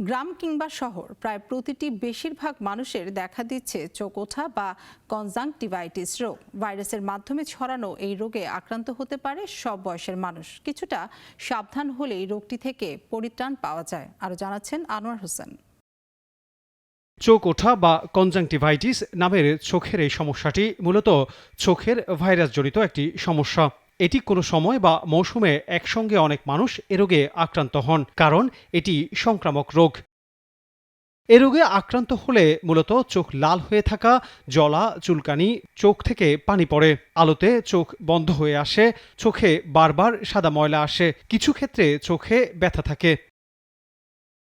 গ্রাম কিংবা শহর, প্রায় প্রতিটি বেশিরভাগ মানুষের দেখা দিচ্ছে চোখ বা কনজাংটিভাইটিস রোগ। ভাইরাসের মাধ্যমে ছড়ানো এই রোগে আক্রান্ত হতে পারে সব বয়সের মানুষ। কিছুটা সাবধান হলেই রোগটি থেকে পরিত্রাণ পাওয়া যায়। আরও জানাচ্ছেন আনোয়ার হোসেন। চোখ ওঠা বা কনজাংটিভাইটিস নামের চোখের এই সমস্যাটি মূলত চোখের ভাইরাসজনিত একটি সমস্যা। এটি কোনো সময় বা মৌসুমে একসঙ্গে অনেক মানুষ এ রোগে আক্রান্ত হন, কারণ এটি সংক্রামক রোগ। এ রোগে আক্রান্ত হলে মূলত চোখ লাল হয়ে থাকা জলা চুলকানি, চোখ থেকে পানি পড়ে, আলোতে চোখ বন্ধ হয়ে আসে, চোখে বারবার সাদা ময়লা আসে, কিছু ক্ষেত্রে চোখে ব্যথা থাকে।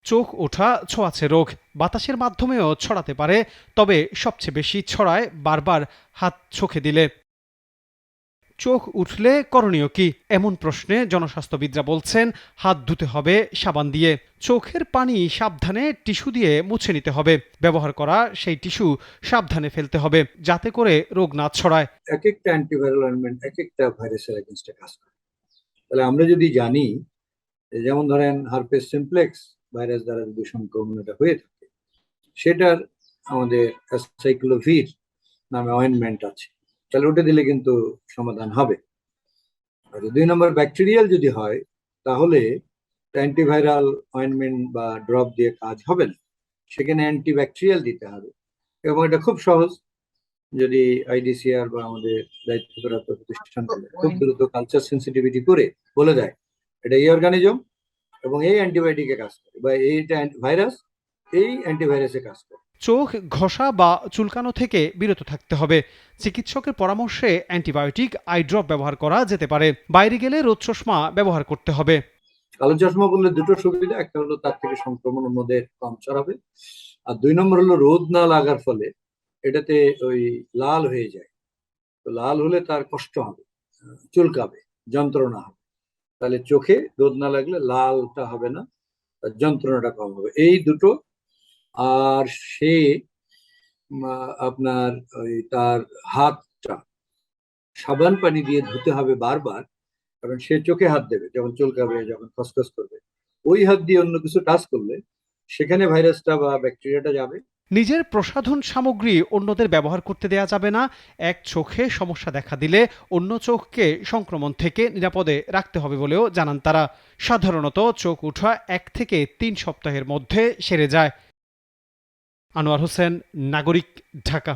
চোখ ওঠা ছোঁয়াচে রোগ, বাতাসের মাধ্যমেও ছড়াতে পারে, তবে সবচেয়ে বেশি ছড়ায় বারবার হাত চোখে দিলে। চোখ উঠলে করণীয় কি? এমন প্রশ্নে জনস্বাস্থ্যবিদরা বলছেন, হাত ধুতে হবে, সাবান দিয়ে। চোখের পানি সাবধানে টিস্যু দিয়ে মুছে নিতে হবে। ব্যবহার করা সেই টিস্যু সাবধানে ফেলতে হবে, যাতে করে রোগ না ছড়ায়। এক একটা অ্যান্টিভাইরাল এক একটা ভাইরাসের এগেনস্টে কাজ করে। তাহলে আমরা যদি জানি যেমন ধরেন হারপেস সিমপ্লেক্স ভাইরাস দ্বারা যদি সংক্রমণটা হয়ে থাকে, সেটার আমাদের সাইক্লোভির নামে অয়েনমেন্ট আছে। তাহলে ওটা দিলে কিন্তু সমাধান হবে। আর দুই নম্বর ব্যাকটেরিয়াল যদি হয় তাহলে অ্যান্টিভাইরাল অয়েনমেন্ট বা ড্রপ দিয়ে কাজ হবে না। সেখানে অ্যান্টিব্যাকটেরিয়াল দিতে হবে। এবং এটা খুব সহজ। যদি আইডিসিআর বা আমাদের দায়িত্বপ্রাপ্ত প্রতিষ্ঠান খুব দ্রুত কালচার সেন্সিটিভিটি করে বলে দেয় এটা এই অর্গানিজম এবং এই অ্যান্টিবায়োটিকে কাজ করে বা এইটা ভাইরাস এই অ্যান্টিভাইরাসে কাজ করে। চোখ ঘষা বা চুলকানো থেকে বিরত থাকতে হবে। চিকিৎসকের পরামর্শে অ্যান্টিবায়োটিক আই ড্রপ ব্যবহার করা যেতে পারে। বাইরে গেলে রোদ চশমা ব্যবহার করতে হবে। কালো চশমা বললে দুটো সুবিধা, একটা হলো তার থেকে সংক্রমণ অন্যদের কম ছড়াবে, আর দুই নম্বর হলো রোদ না লাগার ফলে এটাতে ওই লাল হয়ে যায়। তো লাল হলে তার কষ্ট হবে, চুলকাবে, যন্ত্রণা হবে। তাহলে চোখে রোদ না লাগলে লালটা হবে না তার যন্ত্রণাটা কম হবে। এই দুটো আর সে আপনার ওই তার হাতটা সাবান পানি দিয়ে ধুতে হবে বারবার, কারণ সে চোখে হাত দেবে, যখন চুলকাবে, যখন খসখস করবে। ওই হাত দিয়ে অন্য কিছু টাচ করলে সেখানে ভাইরাসটা বা ব্যাকটেরিয়াটা যাবে। নিজের প্রসাধন সামগ্রী অন্যদের ব্যবহার করতে দেয়া যাবে না। এক চোখে সমস্যা দেখা দিলে অন্য চোখকে সংক্রমণ থেকে নিরাপদে রাখতে হবে বলেও জানান তারা। সাধারণত চোখ উঠা এক থেকে তিন সপ্তাহের মধ্যে সেরে যায়। আনোয়ার হোসেন নাগরিক ঢাকা।